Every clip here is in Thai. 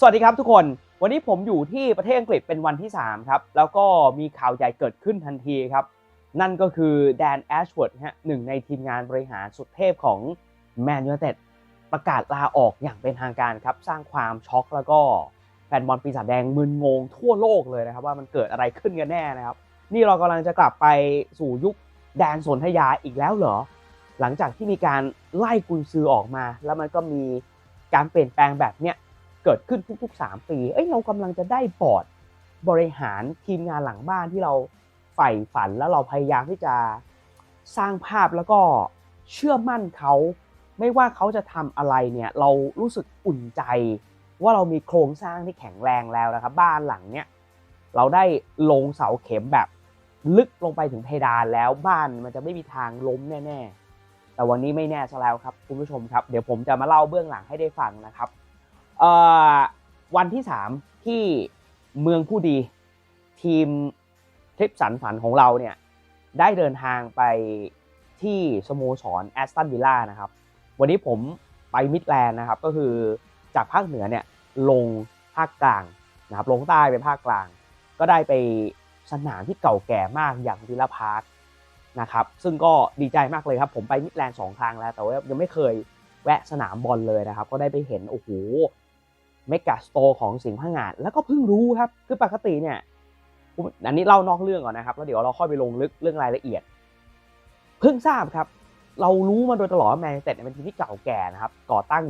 สวัสดีครับทุกคน วันนี้ผมอยู่ที่ประเทศอังกฤษเป็นวันที่ 3 ครับ แล้วก็มีข่าวใหญ่เกิดขึ้นทันทีครับ นั่นก็คือแดนแอชเวิร์ดฮะหนึ่งในทีมงานบริหารสุดเทพของแมนยูเต็ดประกาศลาออกอย่างเป็นทางการครับ สร้างความช็อกแล้วก็แฟนบอลปีศาจแดงมึนงงทั่วโลกเลยนะครับ ว่ามันเกิดอะไรขึ้นกันแน่นะครับ นี่เรากำลังจะกลับไปสู่ยุคแดนสนธยาอีกแล้วเหรอ หลังจากที่มีการไล่กุนซือออกมา แล้วมันก็มีการเปลี่ยนแปลงแบบเนี้ย เกิดขึ้นทุกๆ 3 ปี เอ้ยเรากำลังจะได้บอร์ดบริหารทีมงานหลังบ้านที่เราใฝ่ฝันแล้วเราพยายามที่จะสร้างภาพแล้วก็เชื่อมั่นเขาไม่ว่าเขาจะทำอะไรเนี่ยเรารู้สึกอุ่นใจ ว่าเรามีโครงสร้างที่แข็งแรงแล้วนะครับ บ้านหลังเนี้ยเราได้ลงเสาเข็มแบบลึกลงไปถึงเพดานแล้วบ้านมันจะไม่มีทางล้มแน่ ๆ แต่วันนี้ไม่แน่ซะแล้วครับคุณผู้ชมครับ เดี๋ยวผมจะมาเล่าเบื้องหลังให้ได้ฟังนะครับ วันที่ 3 ที่เมืองผู้ดี ทีมทริปสันฝันของเราเนี่ยได้เดินทางไปที่สโมสรแอสตันวิลล่านะครับวันนี้ผมไปมิดแลนด์นะครับก็คือจากภาคเหนือเนี่ยลงภาคกลางนะครับลงใต้ไปภาคกลาง ก็ได้ไปสนามที่เก่าแก่มากอย่างวิลล่าพาร์คนะครับซึ่งก็ดีใจมากเลยครับผมไปมิดแลนด์สองครั้งแล้ว แต่ว่ายังไม่เคยแวะสนามบอลเลยนะครับ ก็ได้ไปเห็นโอ้โห เมกาสโตร์ของสิงห์พังาดแล้วก็เพิ่งรู้ครับ คือปกติเนี่ยอันนี้เล่านอกเรื่องก่อนนะครับ แล้วเดี๋ยวเราค่อยไปลงลึกเรื่องรายละเอียด เพิ่งทราบครับ เรารู้มาโดยตลอดว่าแมนยูไนเต็ดเนี่ยเป็นทีมที่เก่าแก่นะครับ ก่อตั้ง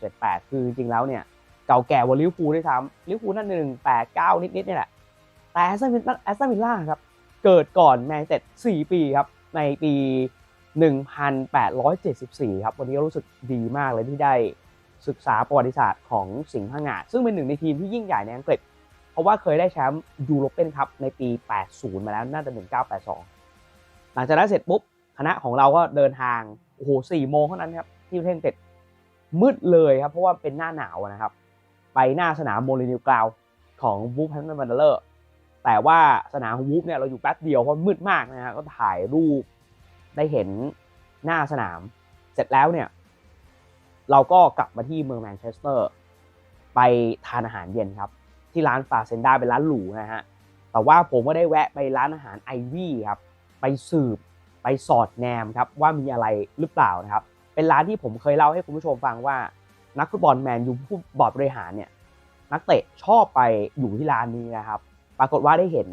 1878 คือจริงๆแล้วเนี่ย เก่าแก่กว่าลิเวอร์พูลด้วยซ้ำลิเวอร์พูลนั่น189 นิดๆนี่แหละ แต่แอสตันวิลล่าแอสตันวิลล่าครับ เกิดก่อนแมนยูไนเต็ด4ปีครับ ในปี 1874 ครับ วันนี้ก็รู้สึกดีมากเลยที่ได้ ศึกษาประวัติศาสตร์ของสิงห์พังงาซึ่งเป็นหนึ่งในทีมที่ยิ่งใหญ่ในอังกฤษ เพราะว่าเคยได้แชมป์ยูโรเปียนคัพในปี 80 มาแล้วน่าจะ 1982 หลังจากนั้นเสร็จปุ๊บคณะของเราก็เดินทางโอ้โหสี่โมงเท่านั้นครับที่ประเทศอังกฤษมืดเลยครับ เพราะว่าเป็นหน้าหนาวนะครับ ไปหน้าสนามโมลินิวกราวของวูฟแฮมป์ตันวันเดอร์แต่ว่าสนามวูฟเนี่ยเราอยู่แป๊บเดียวเพราะมืดมากนะฮะก็ถ่ายรูปได้เห็นหน้าสนาม เสร็จแล้วเนี่ย เราก็กลับมาที่เมืองแมนเชสเตอร์ ไปทานอาหารเย็นครับ ที่ร้านฟาเซนดาเป็นร้านหรูนะฮะ แต่ว่าผมก็ได้แวะไปร้านอาหารไอวี่ครับ ไปสืบไปสอดแนมครับว่ามีอะไรหรือเปล่านะครับ เป็นร้านที่ผมเคยเล่าให้คุณผู้ชมฟังว่า นักฟุตบอลแมนยูผู้บอร์ดบริหารเนี่ยนักเตะชอบไปอยู่ที่ร้านนี้นะครับ ปรากฏว่าได้เห็น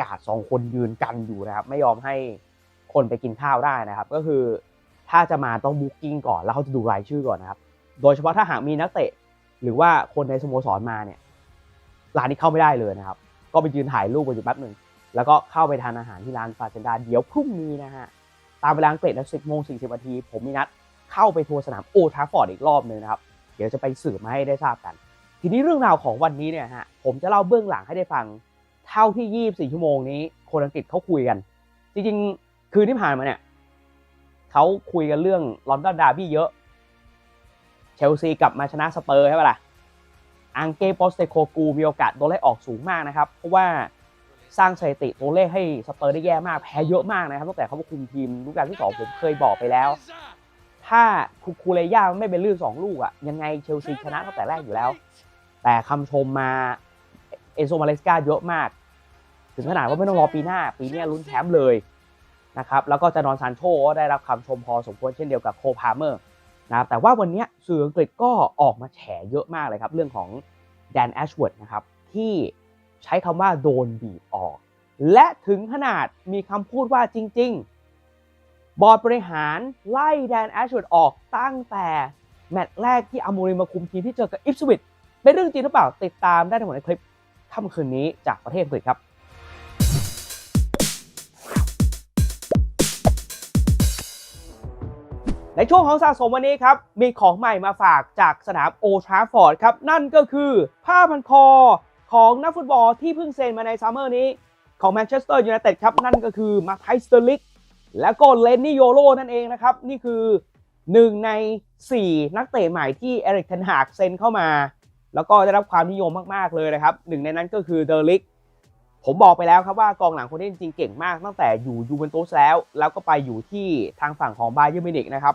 กาดสองคนยืนกันอยู่นะครับ ไม่ยอมให้คนไปกินข้าวได้นะครับ ก็คือ ถ้าจะมาต้องบุ๊กิ้งก่อนแล้วเขาจะดูรายชื่อก่อนนะครับ โดยเฉพาะถ้าหากมีนักเตะ หรือว่าคนในสโมสรมาเนี่ยร้านนี้เข้าไม่ได้เลยนะครับ ก็ไปยืนถ่ายรูปกันอยู่แป๊บหนึ่งแล้วก็เข้าไปทานอาหารที่ร้านฟาเซนดาเดี๋ยวพรุ่งนี้นะฮะตามเวลาอังกฤษนะ10โมง40นาทีผมมีนัดเข้าไปทัวร์สนามโอทาฟอร์ดอีกรอบหนึ่งนะครับ เดี๋ยวจะไปสืบมาให้ได้ทราบกัน ทีนี้เรื่องราวของวันนี้เนี่ยฮะผมจะเล่าเบื้องหลังให้ได้ฟัง เท่าที่ 24 ชั่วโมงนี้คนอังกฤษเขาคุยกัน จริงๆ คืนที่ผ่านมาเนี่ย เขาคุยกันเรื่องลอนดอนดาร์บี้เยอะ เชลซีกลับมาชนะสเปอร์ใช่ปะล่ะ อังเก้โปสเตโคกูมีโอกาสโดนไล่ออกสูงมากนะครับ เพราะว่าสร้างสถิติตัวเลขให้สเปอร์ได้แย่มาก แพ้เยอะมากนะครับ ตั้งแต่เขามาคุมทีมฤดูกาลที่2ผมเคยบอกไปแล้ว ถ้าคูคูเลย่าไม่เป็นลื่นสองลูกอะยังไงเชลซีชนะตั้งแต่แรกอยู่แล้ว แต่คำชมมาเอโซมาเลสกาเยอะมาก ถึงขนาดว่าไม่ต้องรอปีหน้า ปีนี้ลุ้นแชมป์เลย นะครับแล้วก็จานอนซานโชก็ได้รับคำชมพอสมควรเช่นเดียวกับโคพาเมอร์นะครับแต่ว่าวันนี้สื่ออังกฤษก็ออกมาแฉเยอะมากเลยครับ เรื่องของแดนแอชเวิร์ดนะครับที่ใช้คำว่าโดนบีบออก และถึงขนาดมีคำพูดว่าจริง ๆ บอร์ดบริหารไล่แดนแอชเวิร์ดออกตั้งแต่ แมตช์แรกที่อามูริมาคุมทีมที่เจอกับอิฟสวิตเป็นเรื่องจริงหรือเปล่าติดตามได้ทั้งหมดในคลิปค่ำคืนนี้จากประเทศอังกฤษครับ ในช่วงของสะสมวันนี้ครับ มีของใหม่มาฝากจากสนามโอทราฟอร์ดครับ นั่นก็คือผ้าพันคอของนักฟุตบอลที่เพิ่งเซ็นมาในซัมเมอร์นี้ ของแมนเชสเตอร์ยูไนเต็ดครับ นั่นก็คือมาไทสเตอร์ลิกและก็เลนนี่โยโรนั่นเองนะครับ นี่คือหนึ่งใน 4 นักเตะใหม่ที่เอริกเทนฮากเซ็นเข้ามา แล้วก็ได้รับความนิยมมาก ๆ เลยนะครับหนึ่งในนั้นก็คือเดอร์ลิก ผมบอกไปแล้วครับว่ากองหลังคนนี้จริงๆเก่งมาก ตั้งแต่อยู่ยูเวนตุสแล้ว แล้วก็ไปอยู่ที่ทางฝั่งของบาเยอร์มินิกนะครับ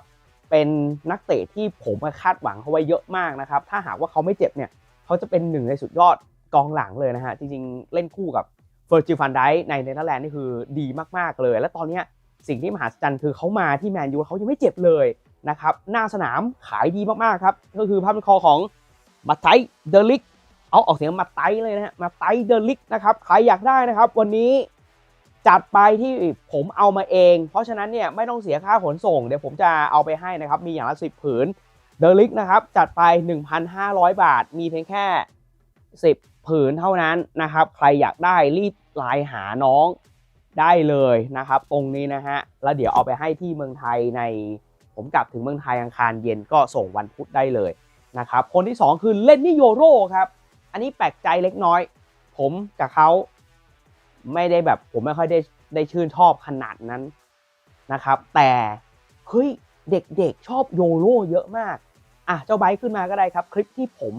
เป็นนักเตะที่ผมคาดหวังเขาไว้เยอะมากนะครับถ้าหากว่าเขาไม่เจ็บเนี่ยเขาจะเป็นหนึ่งในสุดยอดกองหลังเลยนะฮะจริงๆ เล่นคู่กับเฟอร์จิฟันไดในเนเธอร์แลนด์นี่คือดีมากๆเลย และตอนนี้สิ่งที่มหัศจรรย์คือเขามาที่แมนยูเขายังไม่เจ็บเลยนะครับหน้าสนามขายดีมากๆครับก็คือภาพเป็นคอของมาไตเดลิก เอาออกเสียงมาไตเลยนะฮะมาไตเดลิกนะครับใครอยากได้นะครับ วันนี้จัดไปที่ผมเอามาเอง เพราะฉะนั้นเนี่ยไม่ต้องเสียค่าขนส่ง เดี๋ยวผมจะเอาไปให้นะครับ มีอย่างละสิบผืนเดลิกนะครับ จัดไป 1,500 บาท มีเพียงแค่ 10 ผืนเท่านั้นนะครับ ใครอยากได้รีบไลน์หาน้องได้เลยนะครับ ตรงนี้นะฮะ แล้วเดี๋ยวเอาไปให้ที่เมืองไทยในผมกลับถึงเมืองไทยอังคารเย็นก็ส่งวันพุธได้เลยนะครับ คนที่ 2 คือเล่นนี่โยโร่ครับ อันนี้แปลกใจเล็กน้อย ผมกับเขาไม่ได้แบบผมไม่ค่อยได้ได้ชื่นชอบขนาดนั้นนะครับ แต่เฮ้ยเด็กๆชอบโยโร่เยอะมาก อะเจ้าไบขึ้นมาก็ได้ครับ คลิปที่ผม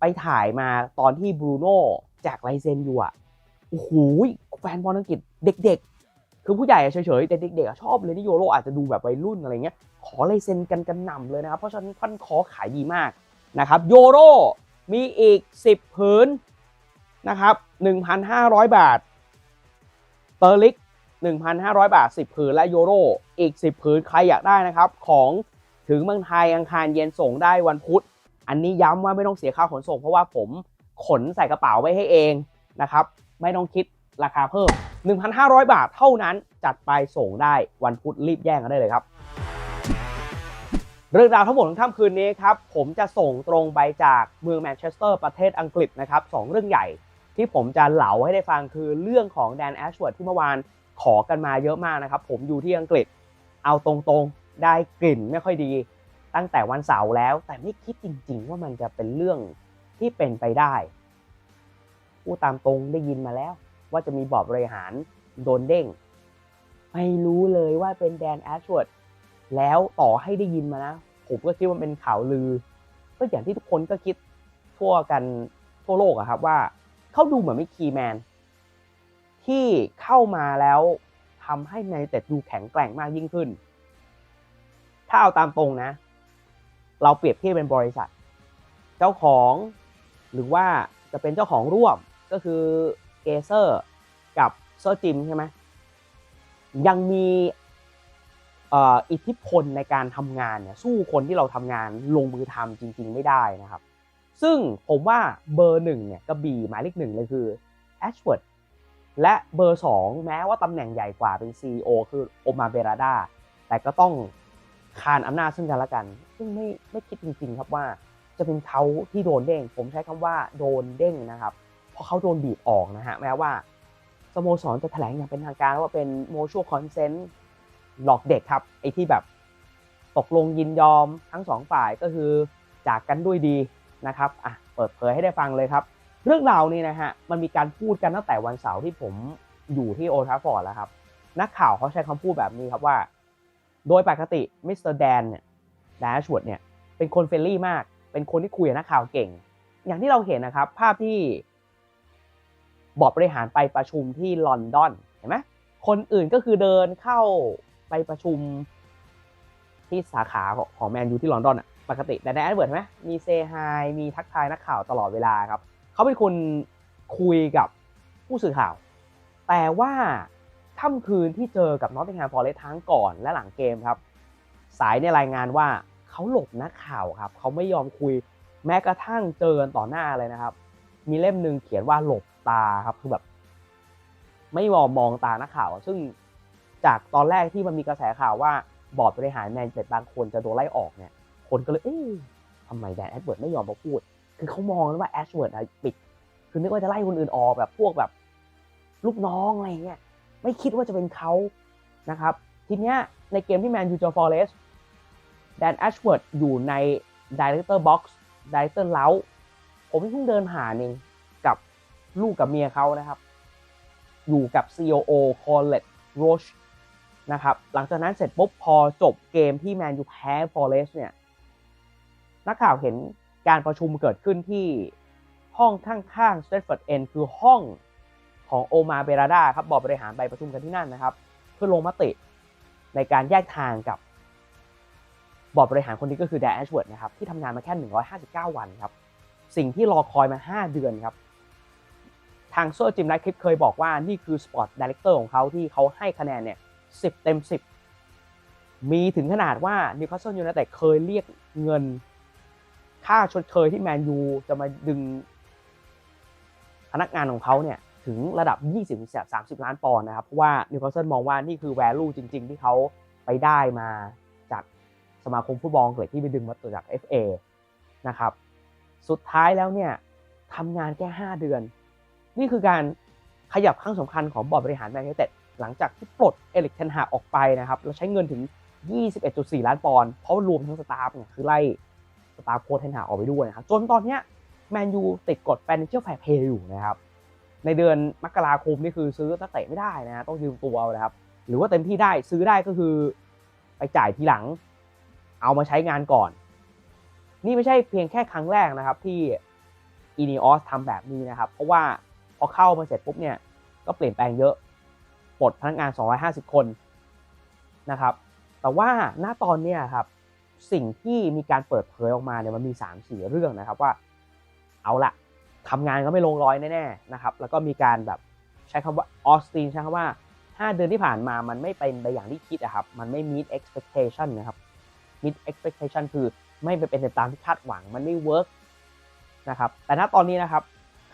ไปถ่ายมาตอนที่บรูโน่แจกลเซนอยู่อะโอ้โหแฟนบอลอังกฤษเด็ก ๆ คือผู้ใหญ่เฉยๆแต่เด็กๆชอบเลยที่โยโรอาจจะดูแบบวัยรุ่นอะไรเงี้ยขอลเซนกันกันหน่ำเลยนะครับ เพราะฉะนั้นพันคอขายดีมากนะครับโยโร มีอีก 10 ผืนนะครับ 1,500 บาท เตอร์ลิก 1,500 บาท 10 ผืนและโยโรอีก 10 ผืนใครอยากได้นะครับ ของถึงเมืองไทยอังคารเย็นส่งได้วันพุธ อันนี้ย้ำว่าไม่ต้องเสียค่าขนส่ง เพราะว่าผมขนใส่กระเป๋าไว้ให้เองนะครับ ไม่ต้องคิดราคาเพิ่ม 1,500 บาทเท่านั้นจัดไปส่งได้วันพุธรีบแย่งกันได้เลยครับ เรื่องราวทั้งหมดของค่ำคืนนี้ครับผมจะส่งตรงไปจากเมืองแมนเชสเตอร์ประเทศอังกฤษนะครับสองเรื่องใหญ่ที่ผมจะเหลาให้ได้ฟังคือเรื่องของแดนแอชเวิร์ดที่เมื่อวานขอกันมาเยอะมากนะครับ ผมอยู่ที่อังกฤษเอาตรงๆได้กลิ่นไม่ค่อยดี ตั้งแต่วันเสาร์แล้ว แต่ไม่คิดจริง ๆ ว่ามันจะเป็นเรื่องที่เป็นไปได้พูดตามตรงได้ยินมาแล้ว ว่าจะมีบอร์ดบริหารโดนเด้งไม่รู้เลยว่าเป็นแดนแอชเวิร์ด แล้วต่อให้ได้ยินมานะ ผมก็คิดว่าเป็นข่าวลือ ก็อย่างที่ทุกคนก็คิดทั่วกันทั่วโลกอะครับว่าเขาดูเหมือนไม่คีแมนที่เข้ามาแล้วทำให้แมนยูเต็ดดูแข็งแกร่งมากยิ่งขึ้น ถ้าเอาตามตรงนะ เราเปรียบเทียบเป็นบริษัท เจ้าของหรือว่าจะเป็นเจ้าของร่วมก็คือเกเซอร์กับเซอร์จิมใช่ไหมยังมี อิทธิพลในการทำงานเนี่ยสู้คนที่เราทำงานลงมือทำจริง ๆ ไม่ได้นะครับ ซึ่งผมว่าเบอร์หนึ่งเนี่ยกระบี่หมายเลขหนึ่งเลยคือแอชเวิร์ดและเบอร์สองแม้ว่าตำแหน่งใหญ่กว่าเป็น CEO คือโอมาเบราดาแต่ก็ต้องคานอำนาจซึ่งกันและกัน ซึ่งไม่ไม่คิดจริง ๆ ครับว่าจะเป็นเขาที่โดนเด้ง ผมใช้คำว่าโดนเด้งนะครับ เพราะเขาโดนบีบออกนะฮะแม้ว่าสโมสรจะแถลงอย่างเป็นทางการว่าเป็น mutual consent หลอกเด็กครับไอ้ที่แบบตกลงยินยอมทั้งสองฝ่ายก็คือจากกันด้วยดีนะครับอะเปิดเผยให้ได้ฟังเลยครับ เรื่องราวนี้นะฮะมันมีการพูดกันตั้งแต่วันเสาร์ที่ผมอยู่ที่โอทาฟอร์ดแล้วครับ นักข่าวเขาใช้คำพูดแบบนี้ครับว่า โดยปกติมิสเตอร์แดนเนี่ยแดชวดเนี่ยเป็นคนเฟรนลี่มาก เป็นคนที่คุยกับนักข่าวเก่ง อย่างที่เราเห็นนะครับ ภาพที่บอร์ดบริหารไปประชุมที่ลอนดอนเห็นไหมคนอื่นก็คือเดินเข้า ไปประชุมที่สาขาของแมนยูที่ลอนดอนอะปกติแต่ในแอดเวิร์ดใช่ไหมมีเซฮายมีทักทายนักข่าวตลอดเวลาครับ เขาเป็นคนคุยกับผู้สื่อข่าว แต่ว่าค่ำคืนที่เจอกับนอตติงแฮมฟอร์เรสทั้งก่อนและหลังเกมครับ สายในรายงานว่าเขาหลบนักข่าวครับ เขาไม่ยอมคุยแม้กระทั่งเจอกันต่อหน้าเลยนะครับ มีเล่มหนึ่งเขียนว่าหลบตาครับคือแบบ ไม่มองมองตานักข่าว ซึ่ง จากตอนแรกที่มันมีกระแสข่าวว่าบอร์ดบริหารแมนเชสเตอร์บางคนจะโดนไล่ออกเนี่ย คนก็เลยเอ๊ะทำไมแดนแอดเวิร์ดไม่ยอมมาพูด คือเขามองว่าแอชเวิร์ดอะปิด คือนึกว่าจะไล่คนอื่นออกแบบพวกแบบลูกน้องอะไรเงี้ย ไม่คิดว่าจะเป็นเขานะครับ ทีเนี้ยในเกมที่แมนยูเจอฟอร์เรสแดนแอชเวิร์ดอยู่ในดีเลกเตอร์บ็อกซ์ดีเลกเตอร์เล้าผมเพิ่งเดินผ่านเองกับลูกกับเมียเขานะครับ อยู่กับ COO c o l l e t Roche นะครับ หลังจากนั้นเสร็จปุ๊บพอจบเกมที่แมนยูแพ้ฟอร์เรสเนี่ย นักข่าวเห็นการประชุมเกิดขึ้นที่ห้องข้างๆ Stratford End คือห้องของโอมาเบราดาครับบอร์ดบริหารไปประชุมกันที่นั่นนะครับ เพื่อลงมติในการแยกทางกับบอร์ดบริหารคนนี้ก็คือแดนแอชเวิร์ดนะครับที่ทำงานมาแค่ 159 วันครับ สิ่งที่รอคอยมา 5 เดือนครับ ทางเซอร์จิมไลท์คลิปเคยบอกว่านี่คือสปอร์ตดีเลกเตอร์ของเขาที่เขาให้คะแนนเนี่ย 10 เต็ม 10 มีถึงขนาดว่านิวคาสเซิลยูไนเต็ดเคยเรียกเงิน ค่าชดเชยที่แมนยูจะมาดึงพนักงานของเขาเนี่ยถึงระดับ 20-30 ล้านปอนด์นะครับเพราะว่านิวคาสเซิลมองว่านี่คือ value จริง ๆ ที่เขาไปได้มาจากสมาคมฟุตบอลอังกฤษที่ไปดึงมาตัวจาก FA นะครับ สุดท้ายแล้วเนี่ยทำงานแค่ 5 เดือน นี่คือการขยับครั้งสำคัญของบอร์ดบริหารแมนยูไนเต็ด หลังจากที่ปลดเอลิกเทนฮากออกไปนะครับแล้วใช้เงินถึง 21.4 ล้านปอนด์เพราะรวมทั้งสตาฟเนี่ยคือไล่สตาฟโค้ชเทนฮากออกไปด้วยนะครับจนตอนเนี้ยแมนยูติดกฎ financial fair play อยู่นะครับในเดือนมกราคมนี่คือซื้อนักเตะไม่ได้นะต้องยืมตัวนะครับหรือว่าเต็มที่ได้ซื้อได้ก็คือไปจ่ายทีหลัง เอามาใช้งานก่อน นี่ไม่ใช่เพียงแค่ครั้งแรกนะครับที่อีนีออสทำแบบนี้นะครับ เพราะว่าพอเข้ามาเสร็จปุ๊บเนี่ยก็เปลี่ยนแปลงเยอะ ปลดพนักงาน 250 คนนะครับ แต่ว่าณตอนเนี้ยครับสิ่งที่มีการเปิดเผยออกมาเนี่ยมันมี 3-4 เรื่องนะครับว่า เอาละทำงานก็ไม่ลงรอยแน่ๆนะครับ แล้วก็มีการแบบใช้คำว่าออสตินใช้คำว่า 5 เดือนที่ผ่านมามันไม่เป็นไปอย่างที่คิดอะครับ มันไม่ meet expectation นะครับ meet expectation คือไม่ไปเป็นไปตามที่คาดหวัง มันไม่ work นะครับ แต่ณตอนนี้นะครับ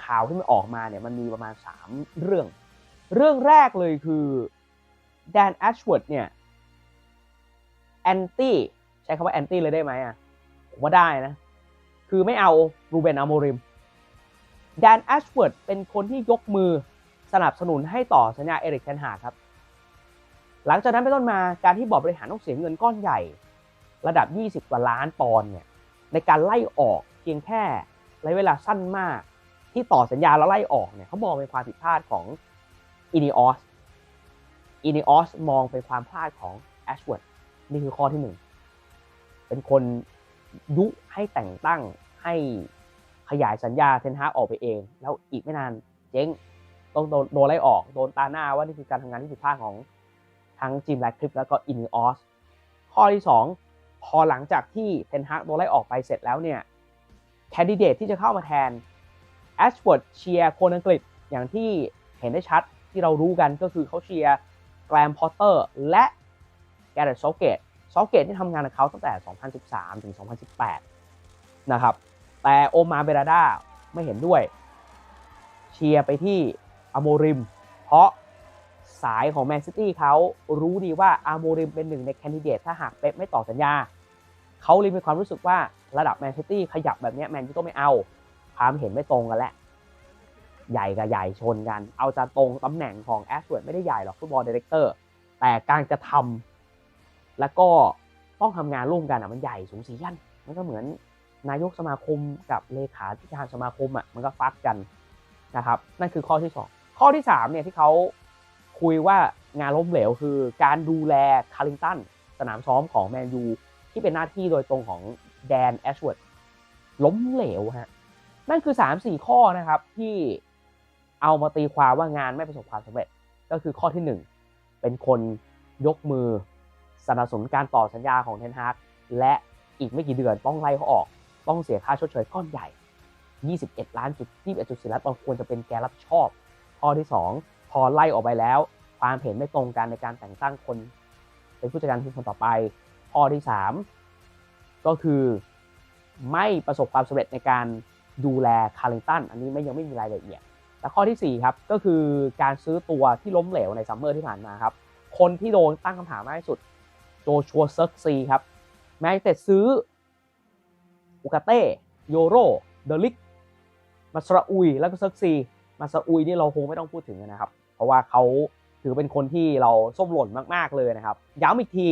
ข่าวที่มันออกมาเนี่ยมันมีประมาณ 3 เรื่อง เรื่องแรกเลยคือแดนแอชเวิร์ดเนี่ยแอนตี้ใช้คำว่าแอนตี้เลยได้ไหมอะผมว่าได้นะ คือไม่เอารูเบนอโมริมแดนแอชเวิร์ดเป็นคนที่ยกมือสนับสนุนให้ต่อสัญญาเอริกเทนฮาครับ หลังจากนั้นเป็นต้นมาการที่บอร์ดบริหารต้องเสียเงินก้อนใหญ่ ระดับ 20 กว่าล้านปอนด์เนี่ยในการไล่ออกเพียงแค่ระยะเวลาสั้นมาก ที่ต่อสัญญาแล้วไล่ออกเนี่ยเขามองเป็นความผิดพลาดของ อินิออสอินิออสมองเป็นความพลาดของแอชเวิร์ดนี่คือข้อที่หนึ่งเป็นคนยุให้แต่งตั้งให้ขยายสัญญาเทนฮาออกไปเอง แล้วอีกไม่นานเจ๊งต้องโดนโดนไล่ออก โดนตาหน้าว่านี่คือการทำงานที่ผิดพลาดของทั้งจิมแลคคลิปแล้วก็อินิออสข้อที่ 2 พอหลังจากที่เทนฮากโดนไล่ออกไปเสร็จแล้วเนี่ยแคนดิเดตที่จะเข้ามาแทนแอชฟอร์ดเชียร์คนอังกฤษอย่างที่เห็นได้ชัด ที่เรารู้กันก็คือเขาเชียร์แกรมพอตเตอร์และแกเรตโซเกตซอเกตที่ทำงานกับเขาตั้งแต่ 2013 ถึง 2018 นะครับ แต่โอมาเบราดาไม่เห็นด้วย เชียร์ไปที่อโมริม เพราะสายของแมนซิตี้เขารู้ดีว่าอาโมริมเป็นหนึ่งในแคนดิเดตถ้าหากเป๊ปไม่ต่อสัญญา เขาเลยมีความรู้สึกว่าระดับแมนซิตี้ขยับแบบนี้แมนยูก็ไม่เอาความเห็นไม่ตรงกันแหละ ใหญ่กับใหญ่ชนกัน เอาจะตรงตำแหน่งของแอชเวิร์ดไม่ได้ใหญ่หรอกฟุตบอลดีเรคเตอร์ แต่การกระทำแล้วก็ต้องทำงานร่วมกันอะมันใหญ่สูงสียันมันก็เหมือนนายกสมาคมกับเลขาธิการสมาคมอะมันก็ฟัดกันนะครับ นั่นคือข้อที่ 2 ข้อที่3เนี่ยที่เขาคุยว่างานล้มเหลวคือการดูแลคาริงตันสนามซ้อมของแมนยูที่เป็นหน้าที่โดยตรงของแดนแอชเวิร์ดล้มเหลวฮะนั่นคือ 3-4 ข้อนะครับที่ เอามาตีความว่างานไม่ประสบความสำเร็จ ก็คือข้อที่ 1 เป็นคนยกมือสนับสนุนการต่อสัญญาของเทนฮากและอีกไม่กี่เดือนต้องไล่เขาออก ต้องเสียค่าชดเชยก้อนใหญ่ 21 ล้านจุด21.4ล้านปอนด์ควรจะเป็นแกรับชอบ ข้อที่ 2 พอไล่ออกไปแล้ว ความเห็นไม่ตรงกันในการแต่งตั้งคน เป็นผู้จัดการทีมคนต่อไป ข้อที่ 3 ก็คือไม่ประสบความสำเร็จในการดูแลคาร์ลิงตันอันนี้ไม่ยังไม่มีรายละเอียด และข้อที่ 4 ครับ ก็คือการซื้อตัวที่ล้มเหลวในซัมเมอร์ที่ผ่านมาครับ คนที่โดนตั้งคำถามมากที่สุดโจชัวเซิร์กซีครับแม้แต่ซื้ออุกาเต้โยโรเดลิกมาสราอุยแล้วก็เซิร์กซีมาสราอุยนี่เราคงไม่ต้องพูดถึงนะครับ เพราะว่าเขาถือเป็นคนที่เราส้มหล่นมาก ๆ เลยนะครับ ย้ำอีกที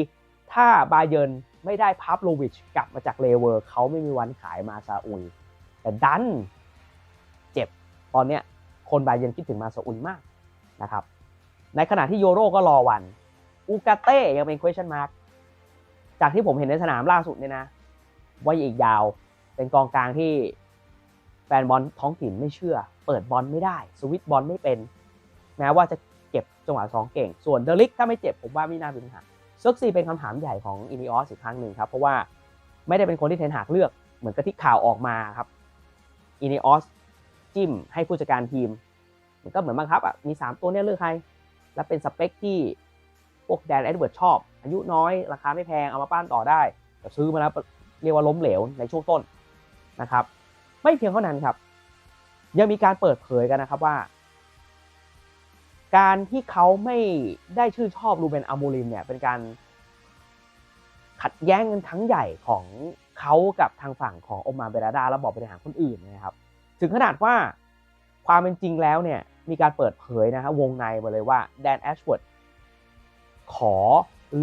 ถ้าบาเยิร์นไม่ได้พับโลวิชกลับมาจากเลเวอร์เขาไม่มีวันขายมาซาอุย แต่ดันเจ็บตอนเนี้ย คนบาเยนคิดถึงมาโซอุยมากนะครับ ในขณะที่โยโรก็รอวัน อูกาเต้ยังเป็น question mark จากที่ผมเห็นในสนามล่าสุดเนี่ยนะ ว่าอีกยาวเป็นกองกลางที่แฟนบอลท้องถิ่นไม่เชื่อ เปิดบอลไม่ได้ สวิตบอลไม่เป็น แม้ว่าจะเก็บจังหวะสองเก่ง ส่วนเดลิกถ้าไม่เจ็บผมว่าไม่น่าเป็นปัญหาเซิร์กซีเป็นคำถามใหญ่ของอินิออสอีกครั้งหนึ่งครับ เพราะว่าไม่ได้เป็นคนที่เทนหากเลือกเหมือนกับที่ข่าวออกมาครับอิน e ออส จิ้มให้ผู้จัดการทีม มันก็เหมือนบังคับอะมี 3 ตัวเนี่ยเลือกใคร แล้วเป็นสเปคที่พวกแดนเอ็ดเวิร์ดชอบ อายุน้อยราคาไม่แพงเอามาปั้นต่อได้แต่ซื้อมาแล้วเรียกว่าล้มเหลวในช่วงต้นนะครับ ไม่เพียงเท่านั้นครับ ยังมีการเปิดเผยกันนะครับว่า การที่เขาไม่ได้ชื่นชอบรูเบนอามูริมเนี่ยเป็นการขัดแย้งกันทั้งใหญ่ของเขากับทางฝั่งของโอมาเบราดาและบอกบริหารคนอื่นนะครับ ถึงขนาดว่าความเป็นจริงแล้วเนี่ยมีการเปิดเผยนะฮะวงในมาเลยว่าแดนแอชเวิร์ดขอ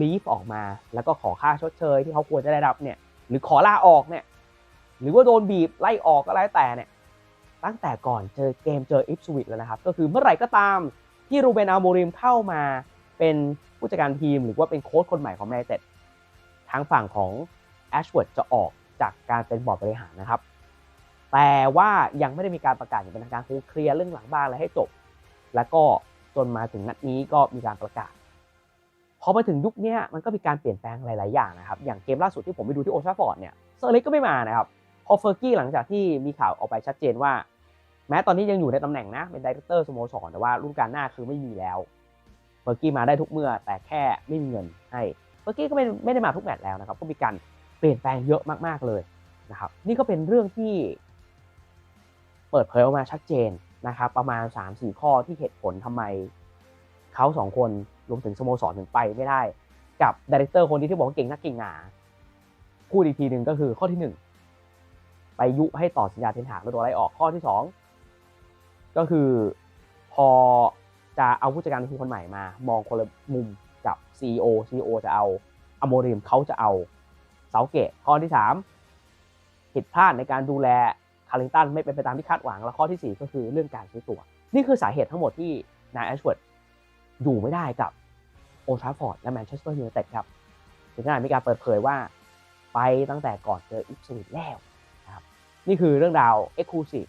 ลีฟออกมา แล้วก็ขอค่าชดเชยที่เขาควรจะได้รับเนี่ยหรือขอลาออกเนี่ยหรือว่าโดนบีบไล่ออกก็แล้วแต่เนี่ยตั้งแต่ก่อนเจอเกมเจออิฟสวิตแล้วนะครับ ก็คือเมื่อไหร่ก็ตามที่รูเบนอาโมริมเข้ามาเป็นผู้จัดการทีมหรือว่าเป็นโค้ชคนใหม่ของแมนเต็ดทางฝั่งของแอชเวิร์ดจะออกจากการเป็นบอร์ดบริหารนะครับ แต่ว่ายังไม่ได้มีการประกาศอย่างเป็นทางการคือเคลียร์เรื่องหลังบ้านอะไรให้จบ แล้วก็จนมาถึงนัดนี้ก็มีการประกาศพอมาถึงยุคนี้มันก็มีการเปลี่ยนแปลงหลาย ๆ อย่างนะครับ อย่างเกมล่าสุดที่ผมไปดูที่โอชาฟอร์ดเนี่ยเซอร์เล็กก็ไม่มานะครับพอเฟอร์กี้หลังจากที่มีข่าวออกไปชัดเจนว่า แม้ตอนนี้ยังอยู่ในตำแหน่งนะ เป็นดีเรคเตอร์สโมสรแต่ว่ารุ่นการหน้าคือไม่มีแล้วเฟอร์กี้มาได้ทุกเมื่อ แต่แค่ไม่มีเงินให้เฟอร์กี้ก็ไม่ไม่ได้มาทุกแมตช์แล้วนะครับก็มีการเปลี่ยนแปลงเยอะมาก ๆ เลยนะครับนี่ก็เป็นเรื่องที่ เปิดเผยออกมาชัดเจนนะครับประมาณ 3-4 ข้อที่เหตุผลทำไมเขาสองคนรวมถึงสโมสรถึงไปไม่ได้ กับดีเรคเตอร์คนที่ที่บอกว่าเก่งนักเก่งหนาพูดอีกทีหนึ่งก็คือข้อที่ 1 ไปยุให้ต่อสัญญาเทนหากแล้วตัวไล่ออกข้อที่ 2 ก็คือพอจะเอาผู้จัดการทีมคนใหม่มา มองคนละมุมกับ CEO CEO จะเอาอโมริมเขาจะเอาเสาเกตข้อที่ 3 ผิดพลาดในการดูแล คาริงตันไม่เป็นไปตามที่คาดหวัง แล้วข้อที่ 4 ก็คือเรื่องการซื้อตัว นี่คือสาเหตุทั้งหมดที่นายแอชเวิร์ดอยู่ไม่ได้กับโอทราฟอร์ดและแมนเชสเตอร์ยูไนเต็ดครับถึงขนาดมีการเปิดเผยว่าไปตั้งแต่ก่อนเจออิปสวิตแล้วนะครับนี่คือเรื่องราวเอ็กซ์คลูซีฟ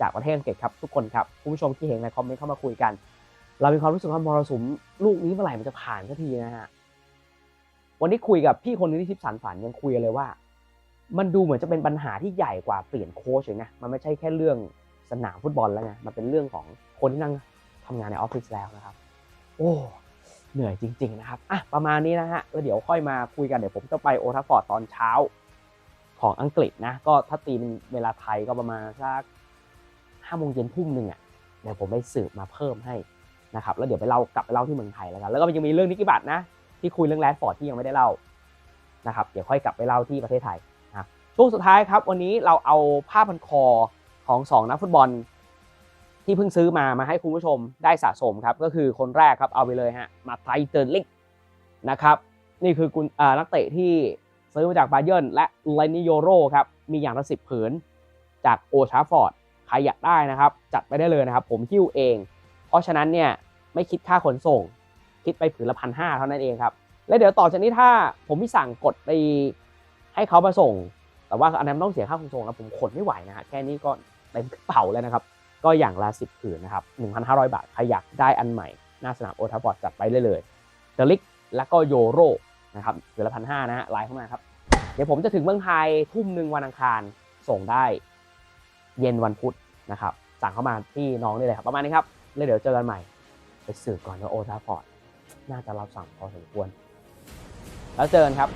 จากประเทศอังกฤษครับทุกคนครับคุณผู้ชมที่เห็นในคอมเมนต์เข้ามาคุยกัน เรามีความรู้สึกว่ามรสุมลูกนี้เมื่อไหร่มันจะผ่านสักทีนะฮะวันนี้คุยกับพี่คนนึงที่ทิพสันฝันยังคุยเลยว่า มันดูเหมือนจะเป็นปัญหาที่ใหญ่กว่าเปลี่ยนโค้ชเลยนะ มันไม่ใช่แค่เรื่องสนามฟุตบอลแล้วไง มันเป็นเรื่องของคนที่นั่งทำงานในออฟฟิศแล้วนะครับ โอ้ เหนื่อยจริง ๆ นะครับ อะ ประมาณนี้นะฮะแล้วเดี๋ยวค่อยมาคุยกัน เดี๋ยวผมจะไปโอทัฟฟอร์ดตอนเช้าของอังกฤษนะ ก็ถ้าตีเป็นเวลาไทยก็ประมาณสักห้าโมงเย็นทุ่มหนึ่งอะ เดี๋ยวผมไปสืบมาเพิ่มให้นะครับ แล้วเดี๋ยวไปเล่ากลับไปเล่าที่เมืองไทยแล้วกัน แล้วก็ยังมีเรื่องนิกิบัตนะ ที่คุยเรื่องแรดฟอร์ดที่ยังไม่ได้เล่า นะครับ เดี๋ยวค่อยกลับไปเล่าที่ประเทศไทย ช่วงสุดท้ายครับ วันนี้เราเอาผ้าพันคอของ 2 นักฟุตบอล ที่เพิ่งซื้อมามาให้คุณผู้ชมได้สะสมครับ ก็คือคนแรกครับเอาไปเลยฮะมาไทเตอร์ลิกนะครับนี่คือคุณนักเตะที่ซื้อมาจากบาเยิร์นและไลนิโยโรครับมีอย่างละสิบผืน จากโอชาฟอร์ดใครอยากได้นะครับ จัดไปได้เลยนะครับ ผมหิ้วเอง เพราะฉะนั้นเนี่ยไม่คิดค่าขนส่ง คิดไปผืนละพันห้าเท่านั้นเองครับ และเดี๋ยวต่อจากนี้ถ้าผมมีสั่งกดไปให้เขามาส่ง แต่ว่าอันนั้นต้องเสียค่าขนส่งแล้วผมขนไม่ไหวนะฮะแค่นี้ก็เต็มกระเป๋าแล้วนะครับ ก็อย่างละสิบผืนนะครับ1,500บาทใครอยากได้อันใหม่ หน้าสนามโอทาบอร์ดจัดไปเลยเลยเดลิกแล้วก็โยโรนะครับผืนละพันห้านะฮะไลน์เข้ามาครับ เดี๋ยวผมจะถึงเมืองไทยทุ่มหนึ่งวันอังคารส่งได้เย็นวันพุธนะครับสั่งเข้ามาที่น้องได้เลยครับ ประมาณนี้ครับแล้วเดี๋ยวเจอกันใหม่ ไปสืบก่อนว่าโอทาบอร์ดน่าจะรับสั่งพอสมควร แล้วเจอกันครับ